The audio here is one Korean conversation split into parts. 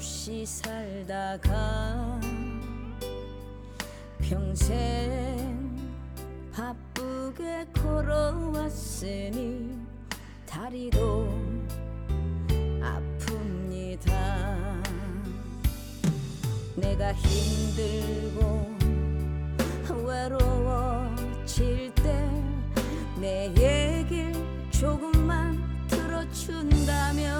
없이 살다가 평생 바쁘게 걸어왔으니 다리도 아픕니다. 내가 힘들고 외로워질 때 내 얘길 조금만 들어준다면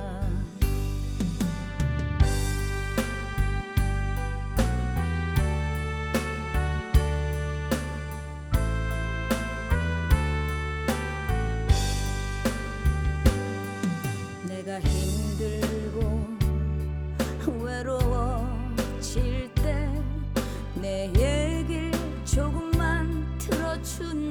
내가 힘들고 외로워질 때 내 얘길 조금만 들어준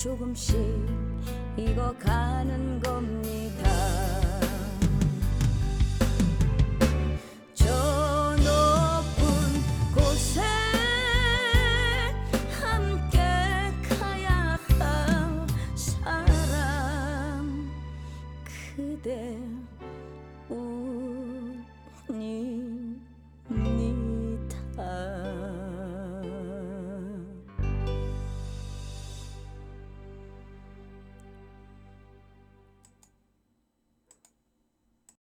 조금씩 익어가는 겁니다. 저 높은 곳에 함께 가야 할 사람 그대 우니